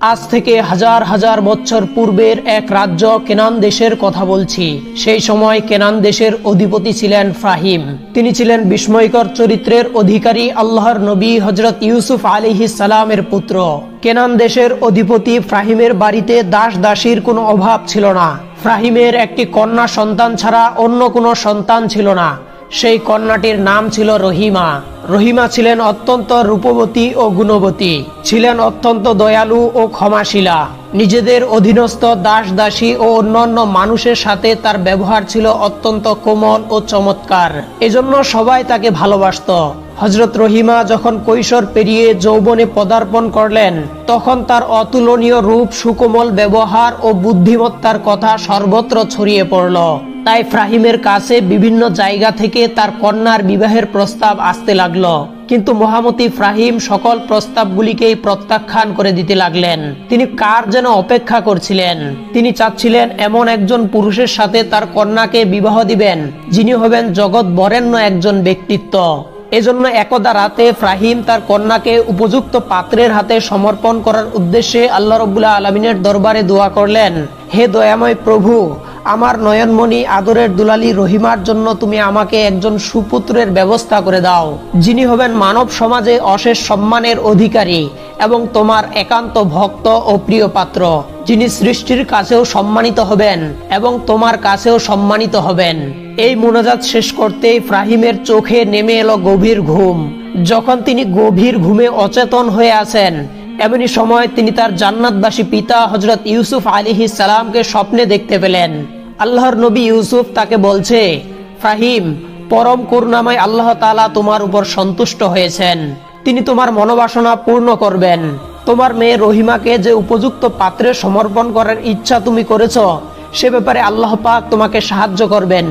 আজ থেকে হাজার হাজার বছর পূর্বের এক রাজ্য কেনান দেশের কথা বলছি। সেই সময় কেনান দেশের অধিপতি ছিলেন ফাহিম তিনি ছিলেন বিস্ময়কর চরিত্রের অধিকারী, আল্লাহর নবী হজরত ইউসুফ আলিহি সালামের পুত্র। কেনান দেশের অধিপতি ফ্রাহিমের বাড়িতে দাস দাসীর কোনো অভাব ছিল না। ফ্রাহিমের একটি কন্যা সন্তান ছাড়া অন্য কোনো সন্তান ছিল না। সেই কন্যাটির নাম ছিল রহিমা। রহিমা ছিলেন অত্যন্ত রূপবতী ও গুণবতী। ছিলেন অত্যন্ত দয়ালু ও ক্ষমাশীলা। নিজেদের অধীনস্থ দাস দাসী ও অন্যান্য মানুষের সাথে তার ব্যবহার ছিল অত্যন্ত কোমল ও চমৎকার। এজন্য সবাই তাকে ভালোবাসত। হজরত রহিমা যখন কৈশোর পেরিয়ে যৌবনে পদার্পণ করলেন, তখন তার অতুলনীয় রূপ, সুকোমল ব্যবহার ও বুদ্ধিমত্তার কথা সর্বত্র ছড়িয়ে পড়ল। তাই ফ্রাহিমের কাছে বিভিন্ন জায়গা থেকে তার কন্যার বিবাহের প্রস্তাব আসতে লাগল। কিন্তু মহামতি ফ্রাহিম সকল প্রস্তাবগুলিকেই প্রত্যাখ্যান করে দিতে লাগলেন। তিনি কার যেন অপেক্ষা করছিলেন? তিনি চাচ্ছিলেন এমন একজন পুরুষের সাথে তার কন্যাকে বিবাহ দিবেন, যিনি হবেন জগৎ বরেণ্য একজন ব্যক্তিত্ব। এজন্য একদা রাতে ফ্রাহিম তার কন্যাকে উপযুক্ত পাত্রের হাতে সমর্পণ করার উদ্দেশ্যে আল্লাহ রবুল্লাহ আলমিনের দরবারে দোয়া করলেন। হে দয়াময় প্রভু, আমার নয়নমণি আদরের দুলালী রহিমার জন্য তুমি আমাকে একজন সুপুত্রের ব্যবস্থা করে দাও, যিনি হবেন মানব সমাজে অশেষ সম্মানের অধিকারী এবং তোমার একান্ত ভক্ত ও প্রিয় পাত্র, যিনি সৃষ্টির কাছেও সম্মানিত হবেন এবং তোমার কাছেও সম্মানিত হবেন। এই মুনাজাত শেষ করতেই ফ্রাহিমের চোখে নেমে এলো গভীর ঘুম। যখন তিনি গভীর ঘুমে অচেতন হয়ে আছেন এমনই সময় তিনি তার জান্নাতবাসী পিতা হজরত ইউসুফ আলিহি সালামকে স্বপ্নে দেখতে পেলেন। আল্লাহর নবী ইউসুফ তাকে বলছে, ফাহিম, পরম করুণাময় আল্লাহ তালা তোমার উপর সন্তুষ্ট হয়েছেন। তিনি তোমার মনোবাসনা পূর্ণ করবেন। তোমার মেয়ে রহিমাকে যে উপযুক্ত পাত্রে সমর্পণ করার ইচ্ছা তুমি করেছ, সে ব্যাপারে আল্লাহ পাক তোমাকে সাহায্য করবেন।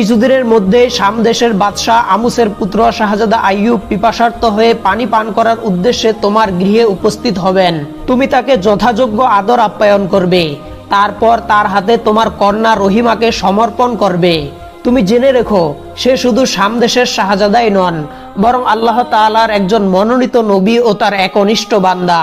কিছুদিনের মধ্যে সামদেশের বাদশাহ আমুসের পুত্র শাহজাদা আইয়ুব পিপাসার্থ হয়ে পানি পান করার উদ্দেশ্যে তোমার গৃহে উপস্থিত হবেন। তুমি তাকে যথাযোগ্য আদর আপ্যায়ন করবে। তারপর তার হাতে তোমার কন্যা রহিমাকে সমর্পণ করবে। তুমি জেনে রেখো, সে শুধু সামদেশের শাহজাদাই নন, বরং আল্লাহ তাআলার একজন মনোনীত নবী ও তার একনিষ্ঠ বান্দা।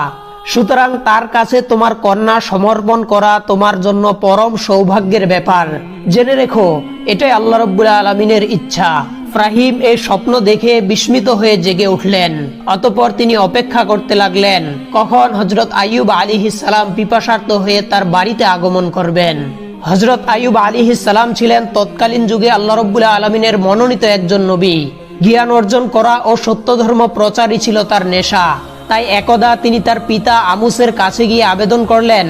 সুতরাং তার কাছে তোমার কন্যা সমর্পণ করা তোমার জন্য পরম সৌভাগ্যের ব্যাপার। জেনে রেখো, এটাই আল্লাহ রব্বুল আলমিনের ইচ্ছা। ফ্রাহিম এই স্বপ্ন দেখে বিস্মিত হয়ে জেগে উঠলেন, অতপর তিনি অপেক্ষা করতে লাগলেন। কখন হজরত আইয়ুব আলী সালাম পিপাসার্থ হয়ে তার বাড়িতে আগমন করবেন? হজরত আইয়ুব আলী সালাম ছিলেন তৎকালীন যুগে আল্লাহ রব্বুল আলমিনের মনোনীত একজন নবী। জ্ঞান অর্জন করা ও সত্য ধর্ম প্রচারই ছিল তার নেশা। তাই একদা তিনি তার পিতা আমুসের কাছে গিয়ে আবেদন করলেন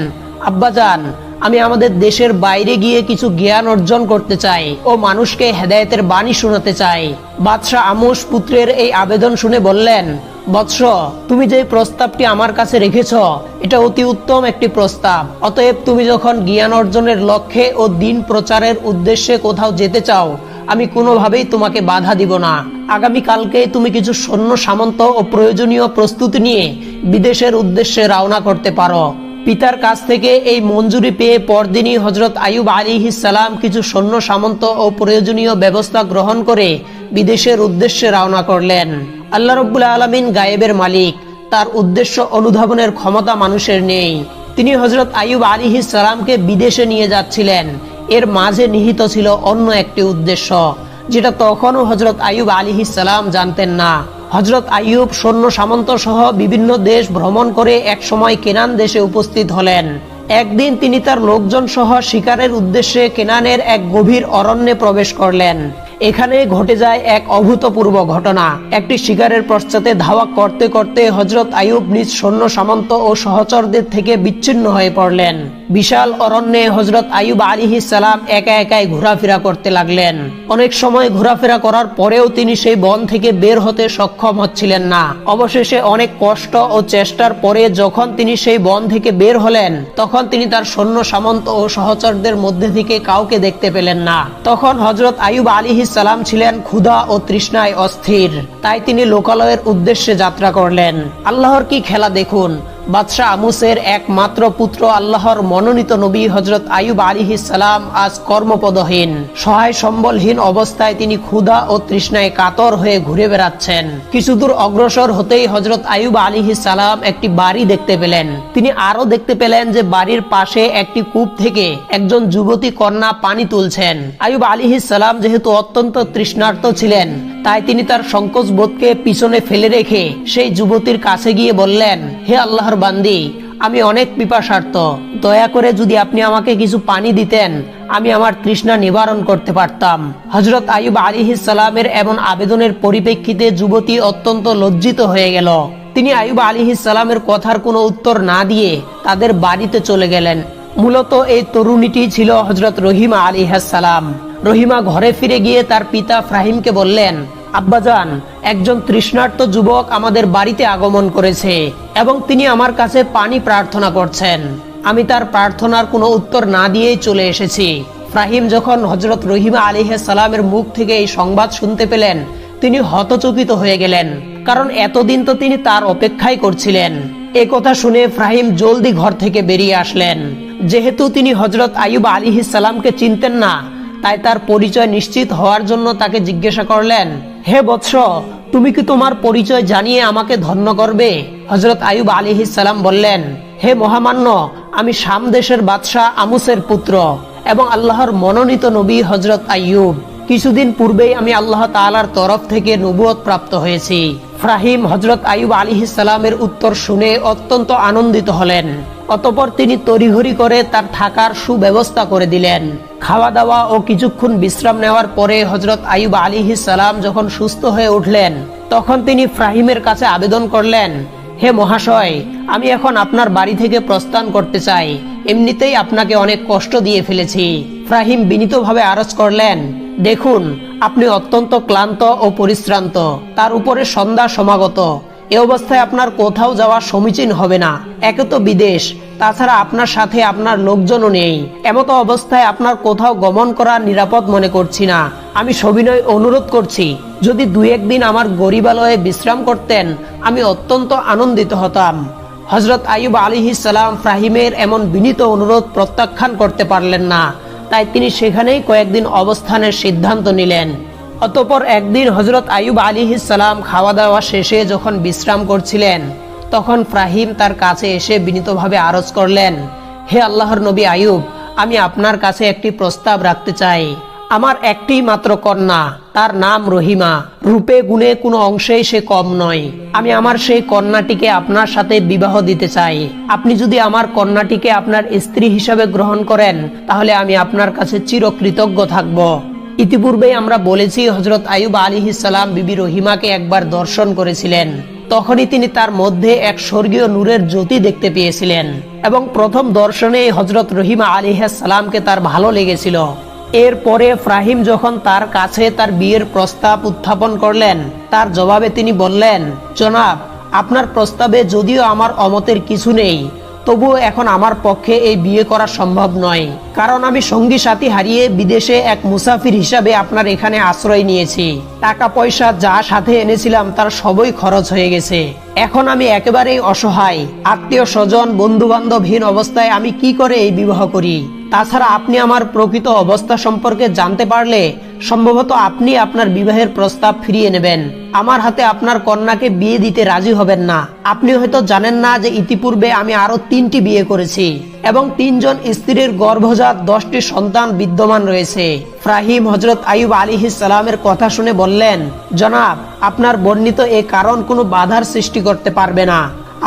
আব্বাজান আমি আমাদের দেশের বাইরে গিয়ে কিছু জ্ঞান অর্জন করতে চাই ও মানুষকে হেদায়েতের বাণী শোনাতে চাই। বাদশাহ আমুস পুত্রের এই আবেদন শুনে বললেন, বৎস, তুমি যে প্রস্তাবটি আমার কাছে রেখেছ, এটা অতি উত্তম একটি প্রস্তাব। অতএব তুমি যখন জ্ঞান অর্জনের লক্ষ্যে ও দিন প্রচারের উদ্দেশ্যে কোথাও যেতে চাও আমি কোনোভাবেই তোমাকে বাধা দিব না। আগামী কালকে তুমি কিছু সৈন্য সামন্ত ও প্রয়োজনীয় প্রস্তুতি নিয়ে বিদেশের উদ্দেশ্যে রওনা করতে পারো। পিতার কাছ থেকে এই মঞ্জুরি পেয়ে পরদিনই হজরত আয়ুব আলী সালাম কিছু সৈন্য সামন্ত ও প্রয়োজনীয় ব্যবস্থা গ্রহণ করে বিদেশের উদ্দেশ্যে রওনা করলেন। আল্লাহ রব্বুল আলমিন গায়েবের মালিক, তার উদ্দেশ্য অনুধাবনের ক্ষমতা মানুষের নেই। তিনি হজরত আয়ুব আলী সালামকে বিদেশে নিয়ে যাচ্ছিলেন। এর মাঝে নিহিত ছিল অন্য একটি উদ্দেশ্য, যেটা তখনও হজরত আয়ুব আলী ইসালাম জানতেন না। হজরত আইয়ুব সৈন্য সামন্ত সহ বিভিন্ন দেশ ভ্রমণ করে এক সময় কেনান দেশে উপস্থিত হলেন। একদিন তিনি তার লোকজন সহ শিকারের উদ্দেশ্যে কেনানের এক গভীর অরণ্যে প্রবেশ করলেন। এখানে ঘটে যায় এক অভূতপূর্ব ঘটনা। একটি শিকারের পশ্চাতে ধাওয়া করতে করতে হজরত আয়ুব নিজ সৈন্য সামন্ত ও সহচরদের থেকে বিচ্ছিন্ন হয়ে পড়লেন। বিশাল অরণ্যে হজরত আয়ুব আলী সালাম একা একাই ঘোরাফেরা করতে লাগলেন। অনেক সময় ঘোরাফেরা করার পরেও তিনি সেই বন থেকে বের হতে সক্ষম হচ্ছিলেন না। অবশেষে অনেক কষ্ট ও চেষ্টার পরে যখন তিনি সেই বন থেকে বের হলেন, তখন তিনি তার সৈন্য সামন্ত ও সহচরদের মধ্যে থেকে কাউকে দেখতে পেলেন না। তখন হজরত আয়ুব আলী সালাম ছিলেন ক্ষুধা ও তৃষ্ণায় অস্থির। তাই তিনি লোকালয়ের উদ্দেশ্যে যাত্রা করলেন। আল্লাহর কি খেলা দেখুন? বাদশাহ আমুসের একমাত্র পুত্র আল্লাহর মনোনীত নবী হজরত আয়ুব সালাম আজ কর্মপদহীন। সহায় সম্বলহীন অবস্থায় তিনি ক্ষুধা ও তৃষ্ণায় কাতর হয়ে ঘুরে বেড়াচ্ছেন। কিছুদূর অগ্রসর হতেই হজরত আয়ুব সালাম একটি বাড়ি দেখতে পেলেন। তিনি আরও দেখতে পেলেন যে বাড়ির পাশে একটি কূপ থেকে একজন যুবতী কন্যা পানি তুলছেন। আয়ুব সালাম যেহেতু অত্যন্ত তৃষ্ণার্ত ছিলেন তাই তিনি তার সংকোচ বোধকে পিছনে ফেলে রেখে সেই যুবতীর কাছে গিয়ে বললেন, হে আল্লাহর বান্দি, আমি অনেক পিপাসার্থ। দয়া করে যদি আপনি আমাকে কিছু পানি দিতেন, আমি আমার তৃষ্ণা নিবারণ করতে পারতাম। হজরত আয়ুব আলিহিস সালামের এমন আবেদনের পরিপ্রেক্ষিতে যুবতী অত্যন্ত লজ্জিত হয়ে গেল। তিনি আয়ুব আলিহিস সালামের কথার কোনো উত্তর না দিয়ে তাদের বাড়িতে চলে গেলেন। মূলত এই তরুণীটি ছিল হজরত রহিমা আলিহাসালাম রহিমা ঘরে ফিরে গিয়ে তার পিতা ফ্রাহিমকে বললেন, আব্বাজান, একজন তৃষ্ণার্ত যুবক আমাদের বাড়িতে আগমন করেছে এবং তিনি আমার কাছে পানি প্রার্থনা করছেন। আমি তার প্রার্থনার কোনো উত্তর না দিয়েই চলে এসেছি। ফ্রাহিম যখন হজরত রহিমা আলিহে সালামের মুখ থেকে এই সংবাদ শুনতে পেলেন, তিনি হতচকিত হয়ে গেলেন, কারণ এতদিন তো তিনি তার অপেক্ষাই করছিলেন। এ কথা শুনে ফ্রাহিম জলদি ঘর থেকে বেরিয়ে আসলেন। যেহেতু তিনি হজরত আয়ুব আলিহিস সালামকে চিনতেন না তাই তার পরিচয় নিশ্চিত হওয়ার জন্য তাকে জিজ্ঞাসা করলেন, হে বৎস, তুমি কি তোমার পরিচয় জানিয়ে আমাকে ধন্য করবে? হজরত আয়ুব সালাম বললেন, হে মহামান্য, আমি শাম দেশের বাদশাহ আমুসের পুত্র এবং আল্লাহর মনোনীত নবী হজরত আইয়ুব। কিছুদিন পূর্বেই আমি আল্লাহ তাআলার তরফ থেকে নবুয়ত প্রাপ্ত হয়েছি। ফ্রাহিম হজরত আয়ুব আলিহিস সালামের উত্তর শুনে অত্যন্ত আনন্দিত হলেন। অতপর তিনি তড়িঘড়ি করে তার থাকার সুব্যবস্থা করে দিলেন। খাওয়া দাওয়া ও কিছুক্ষণ বিশ্রাম নেওয়ার পরে হজরত আয়ুব আলিহিস সালাম যখন সুস্থ হয়ে উঠলেন, তখন তিনি ফ্রাহিমের কাছে আবেদন করলেন, হে মহাশয়, আমি এখন আপনার বাড়ি থেকে প্রস্থান করতে চাই। এমনিতেই আপনাকে অনেক কষ্ট দিয়ে ফেলেছি। ফ্রাহিম বিনীতভাবে আরজ করলেন দেখুন, আপনি অত্যন্ত ক্লান্ত ও পরিশ্রান্ত। তার উপরে সন্ধ্যা সমাগত। এ অবস্থায় আপনার কোথাও যাওয়া সমীচীন হবে না। একে তো বিদেশ, তাছাড়া আপনার সাথে আপনার লোকজনও নেই। এমতো অবস্থায় আপনার কোথাও গমন করা নিরাপদ মনে করছি না। আমি সবিনয় অনুরোধ করছি, যদি দু একদিন আমার গরিবালয়ে বিশ্রাম করতেন, আমি অত্যন্ত আনন্দিত হতাম। হজরত আয়ুব আলিহিস সালাম ফ্রাহিমের এমন বিনীত অনুরোধ প্রত্যাখ্যান করতে পারলেন না। তাই তিনি সেখানেই কয়েকদিন অবস্থানের সিদ্ধান্ত নিলেন। অতপর একদিন হজরত আয়ুব আলী সালাম খাওয়া দাওয়া শেষে যখন বিশ্রাম করছিলেন, তখন ফ্রাহিম তার কাছে এসে বিনীতভাবে আরজ করলেন, হে আল্লাহর নবী আয়ুব আমি আপনার কাছে একটি প্রস্তাব রাখতে চাই। আমার একটি মাত্র কন্যা, তার নাম রহিমা। রূপে গুণে কোনো অংশেই সে কম নয়। আমি আমার সেই কন্যাটিকে আপনার সাথে বিবাহ দিতে চাই। আপনি যদি আমার কন্যাটিকে আপনার স্ত্রী হিসাবে গ্রহণ করেন, তাহলে আমি আপনার কাছে চিরকৃতজ্ঞ থাকব। ইতিপূর্বেই আমরা বলেছি হজরত আয়ুব আলী সালাম বিবি রহিমাকে একবার দর্শন করেছিলেন। তখনই তিনি তার মধ্যে এক স্বর্গীয় নূরের জ্যোতি দেখতে পেয়েছিলেন। এবং প্রথম দর্শনে হজরত রহিমা আলী সালামকে তার ভালো লেগেছিল। এরপরে ফ্রাহিম যখন তার কাছে তার বিয়ের প্রস্তাব উত্থাপন করলেন, তার জবাবে তিনি বললেন, জনাব, আপনার প্রস্তাবে যদিও আমার অমতের কিছু নেই, তবুও এখন আমার পক্ষে এই বিয়ে করা সম্ভব নয়। কারণ আমি সঙ্গী সাথী হারিয়ে বিদেশে এক মুসাফির হিসাবে আপনার এখানে আশ্রয় নিয়েছি। টাকা পয়সা যা সাথে এনেছিলাম তার সবই খরচ হয়ে গেছে। এখন আমি একেবারেই অসহায়। আত্মীয় স্বজন বন্ধু বান্ধবহীন অবস্থায় আমি কি করে এই বিবাহ করি? তাছাড়া আপনি আমার প্রকৃত অবস্থা সম্পর্কে জানতে পারলে সম্ভবত আপনি আপনার বিবাহের প্রস্তাব ফিরিয়ে নেবেন। আমার হাতে আপনার কন্যাকে বিয়ে দিতে রাজি হবেন না। আপনি হয়তো জানেন না যে ইতিপূর্বে আমি আরও তিনটি বিয়ে করেছি এবং তিনজন স্ত্রীর গর্ভজাত দশটি সন্তান বিদ্যমান রয়েছে। ফ্রাহিম হজরত আয়ুব আলী সালামের কথা শুনে বললেন, জনাব, আপনার বর্ণিত এ কারণ কোনো বাধার সৃষ্টি করতে পারবে না।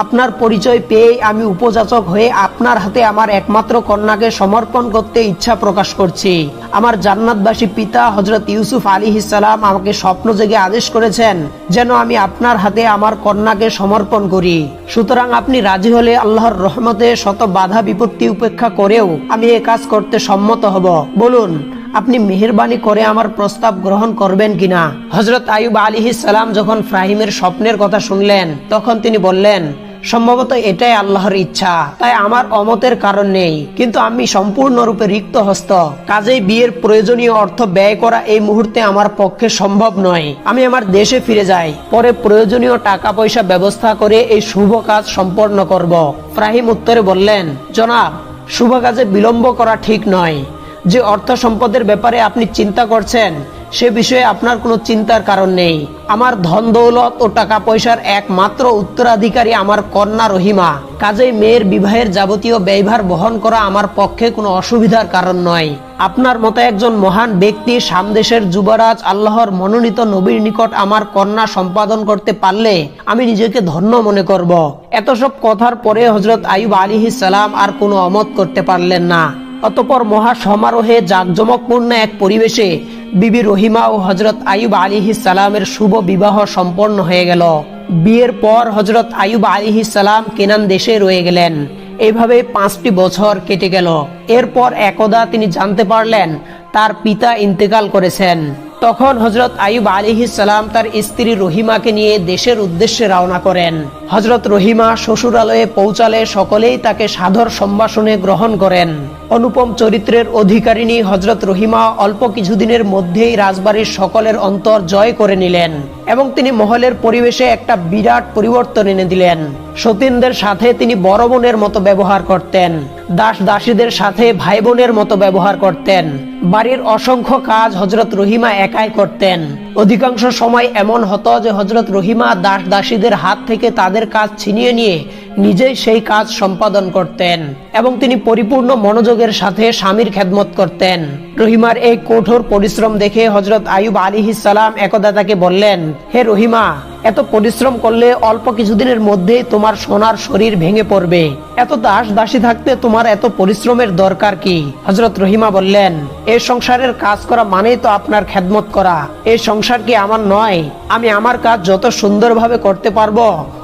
আপনার পরিচয় পেয়ে আমি উপযাচক হয়ে আপনার হাতে আমার একমাত্র কন্যাকে সমর্পণ করতে ইচ্ছা প্রকাশ করছি। আমার জান্নাতবাসী পিতা হজরত ইউসুফ আলী সালাম আমাকে স্বপ্ন জেগে আদেশ করেছেন যেন আমি আপনার হাতে আমার কন্যাকে সমর্পণ করি। সুতরাং আপনি রাজি হলে আল্লাহর রহমতে শত বাধা বিপত্তি উপেক্ষা করেও আমি এ কাজ করতে সম্মত হব। বলুন, আপনি মেহরবানি করে আমার প্রস্তাব গ্রহণ করবেন কিনা? হজরত আয়ুব সালাম যখন ফ্রাহিমের স্বপ্নের কথা শুনলেন, তখন তিনি বললেন সম্ভবত এটাই আল্লাহর ইচ্ছা। তাই আমার অমতের কারণ নেই। কিন্তু আমি সম্পূর্ণরূপে রিক্ত হস্ত। কাজেই বিয়ের প্রয়োজনীয় অর্থ ব্যয় করা এই মুহূর্তে আমার পক্ষে সম্ভব নয়। আমি আমার দেশে ফিরে যাই। পরে প্রয়োজনীয় টাকা পয়সা ব্যবস্থা করে এই শুভ কাজ সম্পন্ন করব। ফ্রাহিম উত্তরে বললেন, জনাব, শুভ কাজে বিলম্ব করা ঠিক নয়। যে অর্থ সম্পদের ব্যাপারে আপনি চিন্তা করছেন সে বিষয়ে আপনার কোনো চিন্তার কারণ নেই। আমার ধন দৌলত ও টাকা পয়সার একমাত্র উত্তরাধিকারী আমার কন্যা রহিমা। কাজেই মেয়ের বিবাহের যাবতীয় ব্যয়ভার বহন করা আমার পক্ষে কোনো অসুবিধার কারণ নয়। আপনার মতো একজন মহান ব্যক্তি সামদেশের যুবরাজ আল্লাহর মনোনীত নবীর নিকট আমার কন্যা সম্পাদন করতে পারলে আমি নিজেকে ধন্য মনে করব। এত সব কথার পরে হজরত আইব আলী সালাম আর কোনো অমত করতে পারলেন না। অতপর মহা সমারোহে জাঁকজমকপূর্ণ এক পরিবেশে বিবি রহিমা ও হজরত আয়ুব আলিহি সালামের শুভ বিবাহ সম্পন্ন হয়ে গেল। বিয়ের পর হজরত আয়ুব আলিহি সালাম কেনান দেশে রয়ে গেলেন। এভাবে পাঁচটি বছর কেটে গেল। এরপর একদা তিনি জানতে পারলেন, তার পিতা ইন্তেকাল করেছেন। তখন হজরত আয়ুব আলিহি সালাম তার স্ত্রী রহিমাকে নিয়ে দেশের উদ্দেশ্যে রওনা করেন। হজরত রহিমা শ্বশুরালয়ে পৌঁছালে সকলেই তাকে সাধর সম্ভাষণে গ্রহণ করেন। অনুপম চরিত্রের অধিকারিণী হজরত রহিমা অল্প কিছুদিনের মধ্যেই রাজবাড়ির সকলের অন্তর জয় করে নিলেন। এবং তিনি মহলের পরিবেশে একটা বিরাট পরিবর্তন এনে দিলেন। সতীনদের সাথে তিনি বড় বোনের মতো ব্যবহার করতেন। দাস দাসীদের সাথে ভাই বোনের মতো ব্যবহার করতেন। বাড়ির অসংখ্য কাজ হজরত রহিমা একাই করতেন। অধিকাংশ সময় এমন হতো যে হজরত রহিমা দাস দাসীদের হাত থেকে তাদের কাজ ছিনিয়ে নিয়ে নিজেই সেই কাজ সম্পাদন করতেন এবং তিনি পরিপূর্ণ মনোযোগের সাথে স্বামীর খেদমত করতেন। রহিমার এই কঠোর পরিশ্রম দেখে হজরত আয়ুব আলী সালাম একদা তাকে বললেন, হে রহিমা এত পরিশ্রম করলে অল্প কিছুদিনের মধ্যেই তোমার সোনার শরীর ভেঙে পড়বে। এত দাস দাসী থাকতে তোমার এত পরিশ্রমের দরকার কি? হজরত রহিমা বললেন এই সংসারের কাজ করা মানেই তো আপনার খেদমত করা। এই সংসার কি আমার নয়? আমি আমার কাজ যত সুন্দরভাবে করতে পারব,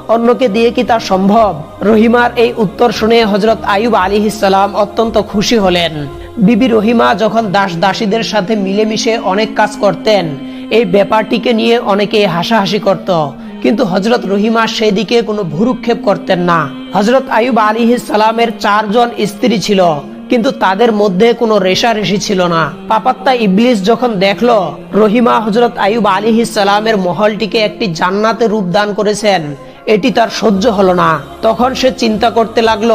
অন্যকে দিয়ে কি তা সম্ভব? রহিমার এই উত্তর শুনে হজরত আয়ুব আলী সালাম অত্যন্ত খুশি হলেন। বিবি রহিমা যখন দাস দাসীদের সাথে মিলেমিশে অনেক কাজ করতেন এই ব্যাপারটিকে নিয়ে অনেকে হাসাহাসি করত। কিন্তু হজরত রহিমা সেদিকে কোনো ভুরুক্ষেপ করতেন না। হজরত আয়ুব আলী সালামের চারজন স্ত্রী ছিল, কিন্তু তাদের মধ্যে কোনো রেশারেশি ছিল না। পাপাত্তা ইবলিস যখন দেখল, রহিমা হজরত আয়ুব আলী সালামের মহলটিকে একটি জান্নাতে রূপ দান করেছেন, এটি তার সহ্য হলো না। তখন সে চিন্তা করতে লাগল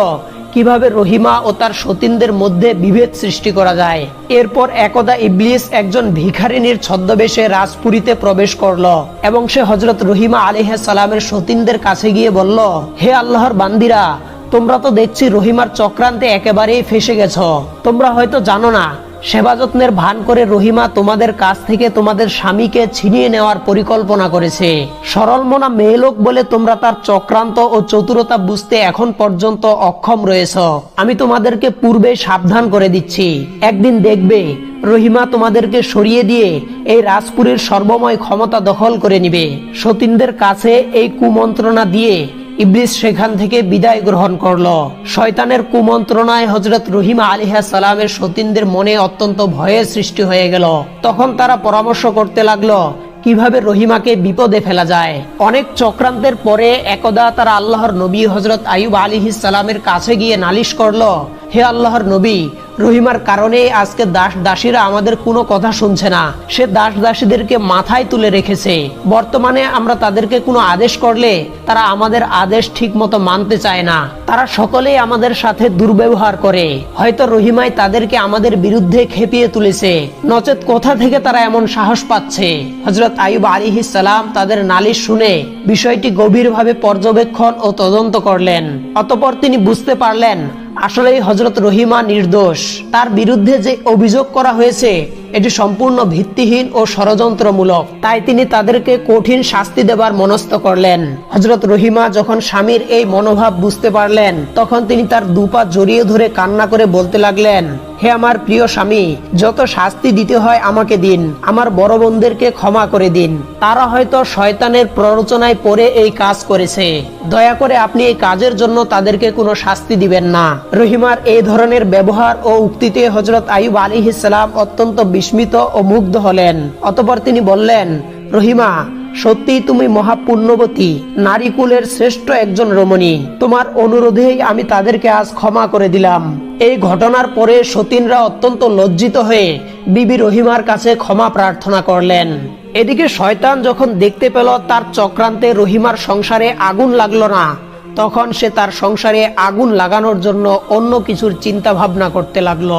কীভাবে রহিমা ও তার সতীনদের মধ্যে বিভেদ সৃষ্টি করা যায়। এরপর একদা ইবলিস একজন ভিখারিনীর ছদ্মবেশে রাজপুরীতে প্রবেশ করল এবং সে হজরত রহিমা আলিহ সালামের সতীনদের কাছে গিয়ে বলল, হে আল্লাহর বান্দিরা, তোমরা তো দেখছি রহিমার চক্রান্তে একেবারেই ফেসে গেছ। তোমরা হয়তো জানো না সেবা যত্নের ভান করে রহিমা তোমাদের কাছ থেকে তোমাদের স্বামীকে ছিনিয়ে নেওয়ার পরিকল্পনা করেছে। সরল মনা মেয়েলোক বলে তোমরা তার চক্রান্ত ও চতুরতা বুঝতে এখন পর্যন্ত অক্ষম রয়েছ। আমি তোমাদেরকে পূর্বে সাবধান করে দিচ্ছি। একদিন দেখবে রহিমা তোমাদেরকে সরিয়ে দিয়ে এই রাজপুরের সর্বময় ক্ষমতা দখল করে নিবে। সতীনদের কাছে এই কুমন্ত্রণা দিয়ে ইবলিস সেখান থেকে বিদায় গ্রহণ করল। শয়তানের কুমন্ত্রণায় হজরত রহিমা আলিহা সালামের সতীনদের মনে অত্যন্ত ভয়ের সৃষ্টি হয়ে গেল। তখন তারা পরামর্শ করতে লাগল, কীভাবে রহিমাকে বিপদে ফেলা যায়? অনেক চক্রান্তের পরে একদা তারা আল্লাহর নবী হজরত আয়ুব আলী সালামের কাছে গিয়ে নালিশ করল, হে আল্লাহর নবী রহিমার কারণে আজকে দাস দাসীরা আমাদের কোনো কথা শুনছে না। সে দাস দাসীদেরকে মাথায় তুলে রেখেছে। বর্তমানে আমরা তাদেরকে কোনো আদেশ করলে তারা আমাদের আদেশ ঠিক মতো মানতে চায় না। তারা সকলেই আমাদের সাথে দুর্ব্যবহার করে। হয়তো রহিমাই তাদেরকে আমাদের বিরুদ্ধে খেপিয়ে তুলেছে। নচেত কোথা থেকে তারা এমন সাহস পাচ্ছে? হজরত আয়ুব আলী সালাম তাদের নালিশ শুনে বিষয়টি গভীরভাবে পর্যবেক্ষণ ও তদন্ত করলেন। অতপর তিনি বুঝতে পারলেন আসলেই হজরত রহিমা নির্দোষ। তার বিরুদ্ধে যে অভিযোগ করা হয়েছে এটি সম্পূর্ণ ভিত্তিহীন ও ষড়যন্ত্রমূলক। তাই তিনি তাদেরকে কঠিন শাস্তি দেবার মনস্থ করলেন। হজরত রহিমা যখন স্বামীর এই মনোভাব বুঝতে পারলেন, তখন তিনি তার দুপা জড়িয়ে ধরে কান্না করে বলতে লাগলেন, হে আমার প্রিয় স্বামী, যত শাস্তি দিতে হয় আমাকে দিন, আমার বড় বোনদেরকে ক্ষমা করে দিন। তারা হয়তো শয়তানের প্ররোচনায় পড়ে এই কাজ করেছে। দয়া করে আপনি এই কাজের জন্য তাদেরকে কোনো শাস্তি দিবেন না। রহিমার এই ধরনের ব্যবহার ও উক্তিতে হজরত আইব আলী ইসলাম অত্যন্ত বিস্মিত ও মুগ্ধ হলেন। অতপর তিনি বললেন, রহিমা সত্যি তুমি মহাপুণ্যবতী নারীকুলের শ্রেষ্ঠ একজন রমণী। তোমার অনুরোধেই আমি তাদেরকে আজ ক্ষমা করে দিলাম। এই ঘটনার পরে সতীনরা অত্যন্ত লজ্জিত হয়ে বিবি রহিমার কাছে ক্ষমা প্রার্থনা করলেন। এদিকে শয়তান যখন দেখতে পেল তার চক্রান্তে রহিমার সংসারে আগুন লাগল না, তখন সে তার সংসারে আগুন লাগানোর জন্য অন্য কিছুর চিন্তা ভাবনা করতে লাগল।